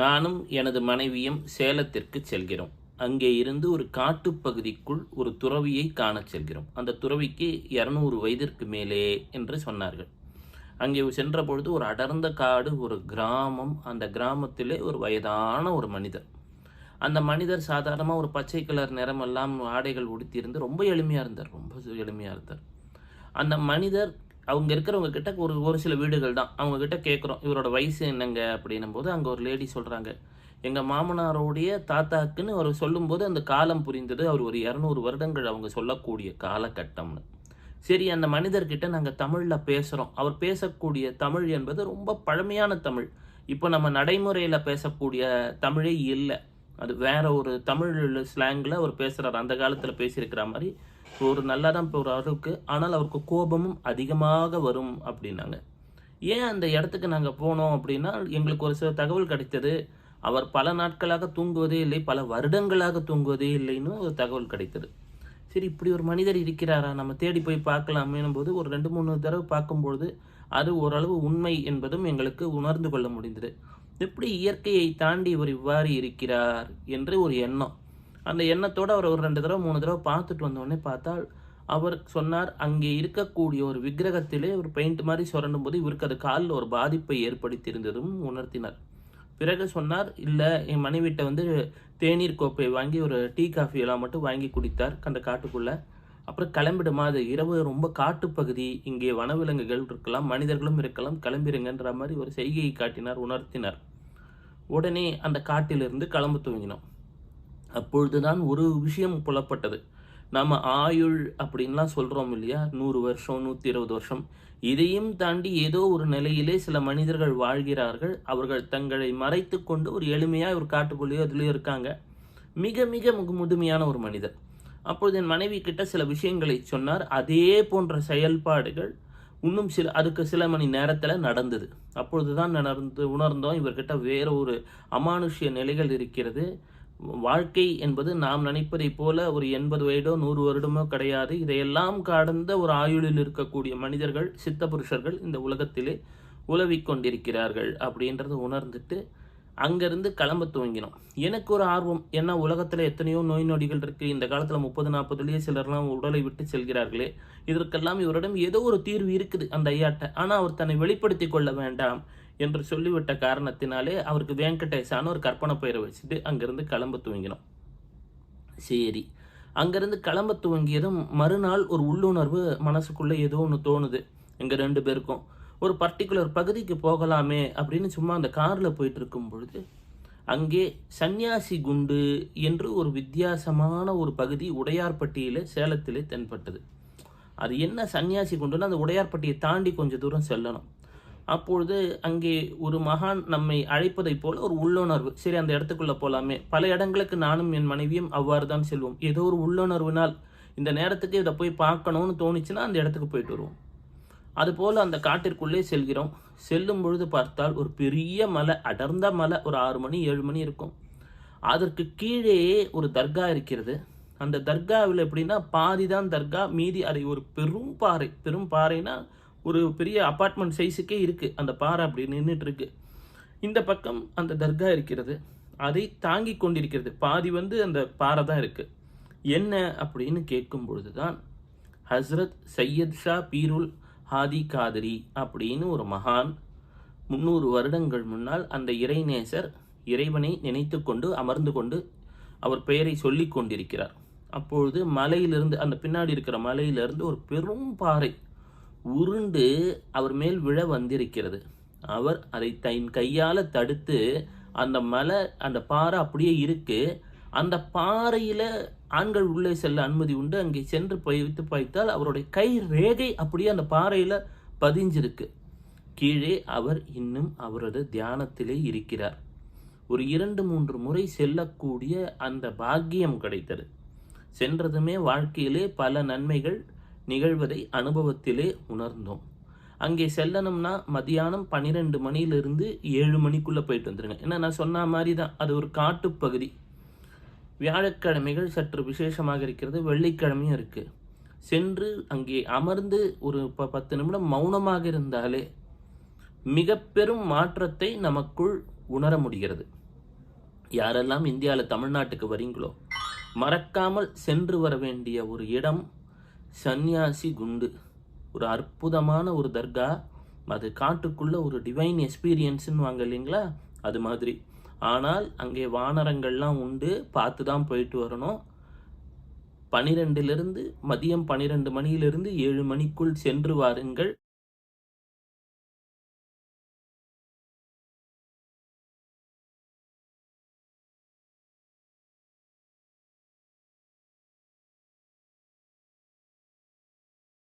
நானும் எனது மனைவியும் சேலத்திற்கு செல்கிறோம். அங்கே இருந்து ஒரு காட்டுப்பகுதிக்குள் ஒரு துறவியை காணச் செல்கிறோம். அந்த துறவிக்கு இரநூறு வயதிற்கு மேலே என்று சொன்னார்கள். அங்கே சென்ற பொழுது ஒரு அடர்ந்த காடு ஒரு கிராமம் அந்த கிராமத்திலே ஒரு வயதான ஒரு மனிதர். அந்த மனிதர் சாதாரணமாக ஒரு பச்சை கலர் நிறமெல்லாம் ஆடைகள் உடுத்தியிருந்து ரொம்ப எளிமையாக இருந்தார் ரொம்ப எளிமையாக இருந்தார். அந்த மனிதர் அவங்க இருக்கிறவங்க கிட்ட ஒரு ஒரு சில வீடுகள் தான். அவங்க கிட்ட கேட்குறோம் இவரோட வயசு என்னங்க? அப்படின்னும் போது அங்கே ஒரு லேடி சொல்கிறாங்க எங்கள் மாமனாரோடைய தாத்தாக்குன்னு அவர் சொல்லும்போது அந்த காலம் புரிந்தது. அவர் ஒரு இரநூறு வருடங்கள் அவங்க சொல்லக்கூடிய காலகட்டம்னு. சரி அந்த மனிதர்கிட்ட நாங்கள் தமிழில் பேசுகிறோம் அவர் பேசக்கூடிய தமிழ் என்பது ரொம்ப பழமையான தமிழ். இப்போ நம்ம நடைமுறையில் பேசக்கூடிய தமிழே இல்லை. அது வேற ஒரு தமிழ் ஸ்லாங்கில் அவர் பேசுகிறார் அந்த காலத்தில் பேசியிருக்கிற மாதிரி ஒரு நல்லா தான் போகிற அளவுக்கு ஆனால் அவருக்கு கோபமும் அதிகமாக வரும் அப்படின்னாங்க. ஏன் அந்த இடத்துக்கு நாங்கள் போனோம் அப்படின்னா எங்களுக்கு ஒரு சில தகவல் கிடைத்தது. அவர் பல நாட்களாக தூங்குவதே இல்லை பல வருடங்களாக தூங்குவதே இல்லைன்னு ஒரு தகவல் கிடைத்தது. சரி இப்படி ஒரு மனிதர் இருக்கிறாரா? நம்ம தேடி போய் பார்க்கலாமேனும் போது ஒரு ரெண்டு மூணு தடவை பார்க்கும்பொழுது அது ஓரளவு உண்மை என்பதும் எங்களுக்கு உணர்ந்து கொள்ள முடிந்தது. எப்படி இயற்கையை தாண்டி இவர் இவ்வாறு இருக்கிறார் என்று ஒரு எண்ணம். அந்த எண்ணத்தோடு அவர் ஒரு ரெண்டு தடவை மூணு தடவை பார்த்துட்டு வந்தோடனே பார்த்தால் அவர் சொன்னார் அங்கே இருக்கக்கூடிய ஒரு விக்கிரகத்திலே ஒரு பெயிண்ட் மாதிரி சுரண்டும் போது இவருக்கு அது காலில் ஒரு பாதிப்பை ஏற்படுத்தியிருந்ததும் உணர்த்தினார். பிறகு சொன்னார் இல்லை என் மனைவிட்ட வந்து தேநீர் கோப்பை வாங்கி ஒரு டீ காஃபி எல்லாம் மட்டும் வாங்கி குடித்தார் அந்த காட்டுக்குள்ளே. அப்புறம் கிளம்பிடுமா? அது இரவு ரொம்ப காட்டுப்பகுதி இங்கே வனவிலங்குகள் இருக்கலாம் மனிதர்களும் இருக்கலாம் கிளம்பிருங்கன்ற மாதிரி ஒரு செய்கையை காட்டினார் உணர்த்தினார். உடனே அந்த காட்டிலிருந்து கிளம்ப துவங்கினோம். அப்பொழுதுதான் ஒரு விஷயம் புலப்பட்டது. நாம் ஆயுள் அப்படின்லாம் சொல்கிறோம் இல்லையா? நூறு வருஷம் நூற்றி இருபது வருஷம். இதையும் தாண்டி ஏதோ ஒரு நிலையிலே சில மனிதர்கள் வாழ்கிறார்கள். அவர்கள் தங்களை மறைத்து கொண்டு ஒரு எளிமையாக ஒரு காட்டுக்குள்ளேயோ அதுலேயோ இருக்காங்க. மிக மிக முதுமையான ஒரு மனிதர். அப்பொழுது என் மனைவி கிட்ட சில விஷயங்களை சொன்னார். அதே போன்ற செயல்பாடுகள் இன்னும் சில அதுக்கு சில மணி நேரத்தில் நடந்தது. அப்பொழுது தான் நடந்து உணர்ந்தோம் இவர்கிட்ட வேற ஒரு அமானுஷ்ய நிலைகள் இருக்கிறது. வாழ்க்கை என்பது நாம் நினைப்பதைப் போல ஒரு எண்பது வயதோ நூறு வருடமோ கிடையாது. இதையெல்லாம் கடந்த ஒரு ஆயுளில் இருக்கக்கூடிய மனிதர்கள் சித்த புருஷர்கள் இந்த உலகத்திலே உலவிக் கொண்டிருக்கிறார்கள் அப்படின்றத உணர்ந்துட்டு அங்கேருந்து கிளம்ப துவங்கினோம். எனக்கு ஒரு ஆர்வம் ஏன்னா உலகத்தில் எத்தனையோ நோய் நொடிகள் இருக்குது இந்த காலத்தில் முப்பது நாற்பதுலேயே சிலர்லாம் உடலை விட்டு செல்கிறார்களே. இதற்கெல்லாம் இவரிடம் ஏதோ ஒரு தீர்வு இருக்குது அந்த ஐயாட்ட. ஆனால் அவர் தன்னை வெளிப்படுத்தி கொள்ள வேண்டாம். என்று சொல்லிவிட்ட காரணத்தினாலே அவருக்கு வெங்கடேசான ஒரு கற்பனை பெயரை வச்சுட்டு அங்கேருந்து கிளம்ப துவங்கினோம். சரி அங்கேருந்து கிளம்ப துவங்கியதும் மறுநாள் ஒரு உள்ளுணர்வு மனசுக்குள்ளே ஏதோ ஒன்று தோணுது. எங்கள் ரெண்டு பேருக்கும் ஒரு பர்டிகுலர் பகுதிக்கு போகலாமே அப்படின்னு சும்மா அந்த காரில் போயிட்டு இருக்கும் பொழுது அங்கே சந்நியாசி குண்டு என்று ஒரு வித்தியாசமான ஒரு பகுதி உடையார்பட்டியில் சேலத்திலே தென்பட்டது. அது என்ன சன்னியாசி குண்டுன்னு அந்த உடையார்பட்டியை தாண்டி கொஞ்சம் தூரம் செல்லணும். அப்பொழுது அங்கே ஒரு மகான் நம்மை அழைப்பதைப் போல ஒரு உள்ளுணர்வு. சரி அந்த இடத்துக்குள்ள போலாமே. பல இடங்களுக்கு நானும் என் மனைவியும் அவ்வாறு தான் செல்வோம். ஏதோ ஒரு உள்ளுணர்வினால் இந்த நேரத்துக்கு இதை போய் பார்க்கணும்னு தோணுச்சுன்னா அந்த இடத்துக்கு போயிட்டு வருவோம். அதுபோல் அந்த காட்டிற்குள்ளே செல்கிறோம். செல்லும் பொழுது பார்த்தால் ஒரு பெரிய மலை அடர்ந்த மலை ஒரு ஆறு மணி ஏழு மணி இருக்கும். அதற்கு கீழே ஒரு தர்கா இருக்கிறது. அந்த தர்காவில் எப்படின்னா பாதி தான் தர்கா மீதி அதை ஒரு பெரும் பாறை. பெரும் பாறைனா ஒரு பெரிய அப்பார்ட்மெண்ட் சைஸுக்கே இருக்குது அந்த பாறை அப்படி நின்றுட்டு இருக்கு. இந்த பக்கம் அந்த தர்கா இருக்கிறது. அதை தாங்கி கொண்டிருக்கிறது. பாதி வந்து அந்த பாறை தான் இருக்குது என்ன அப்படின்னு கேட்கும் பொழுது தான் ஹஸ்ரத் சையத் ஷா பீருல் ஹாதி காதரி அப்படின்னு ஒரு மகான் முந்நூறு வருடங்கள் முன்னால் அந்த இறைநேசர் இறைவனை நினைத்து கொண்டு அமர்ந்து கொண்டு அவர் பெயரை சொல்லி கொண்டிருக்கிறார். அப்பொழுது மலையிலிருந்து அந்த பின்னாடி இருக்கிற மலையிலிருந்து ஒரு பெரும் பாறை உருண்டு அவர் மேல் விழ வந்திருக்கிறது. அவர் அதை தன் கையால் தடுத்து அந்த மலை அந்த பாறை அப்படியே இருக்கு. அந்த பாறையில் ஆண்கள் உள்ளே செல்ல அனுமதி உண்டு. அங்கே சென்று வைத்து பாய்த்தால் அவருடைய கை ரேகை அப்படியே அந்த பாறையில் பதிஞ்சிருக்கு. கீழே அவர் இன்னும் அவரது தியானத்திலே இருக்கிறார். ஒரு இரண்டு மூன்று முறை செல்லக்கூடிய அந்த பாக்கியம் கிடைத்தது. சென்றதுமே வாழ்க்கையிலே பல நன்மைகள் நிகழ்வதை அனுபவத்திலே உணர்ந்தோம். அங்கே செல்லணும்னா மதியானம் பன்னிரெண்டு மணியிலிருந்து ஏழு மணிக்குள்ளே போயிட்டு வந்துருங்க. ஏன்னா நான் சொன்ன மாதிரி தான் அது ஒரு காட்டுப்பகுதி. வியாழக்கிழமைகள் சற்று விசேஷமாக இருக்கிறது வெள்ளிக்கிழமையும் இருக்குது சென்று அங்கே அமர்ந்து ஒரு ப பத்து நிமிடம் மௌனமாக இருந்தாலே மிக பெரும் மாற்றத்தை நமக்குள் உணர முடிகிறது. யாரெல்லாம் இந்தியாவில் தமிழ்நாட்டுக்கு வரீங்களோ மறக்காமல் சென்று வர வேண்டிய ஒரு இடம் சன்னியாசி குண்டு. ஒரு அற்புதமான ஒரு தர்கா. அது காட்டுக்குள்ள ஒரு டிவைன் எக்ஸ்பீரியன்ஸ்னு வாங்க இல்லைங்களா? அது மாதிரி. ஆனால் அங்கே வானரங்கள்லாம் உண்டு. பார்த்து தான் போயிட்டு வரணும். பனிரெண்டுலேருந்து மதியம் பன்னிரெண்டு மணியிலிருந்து ஏழு மணிக்குள் சென்று வாருங்கள்.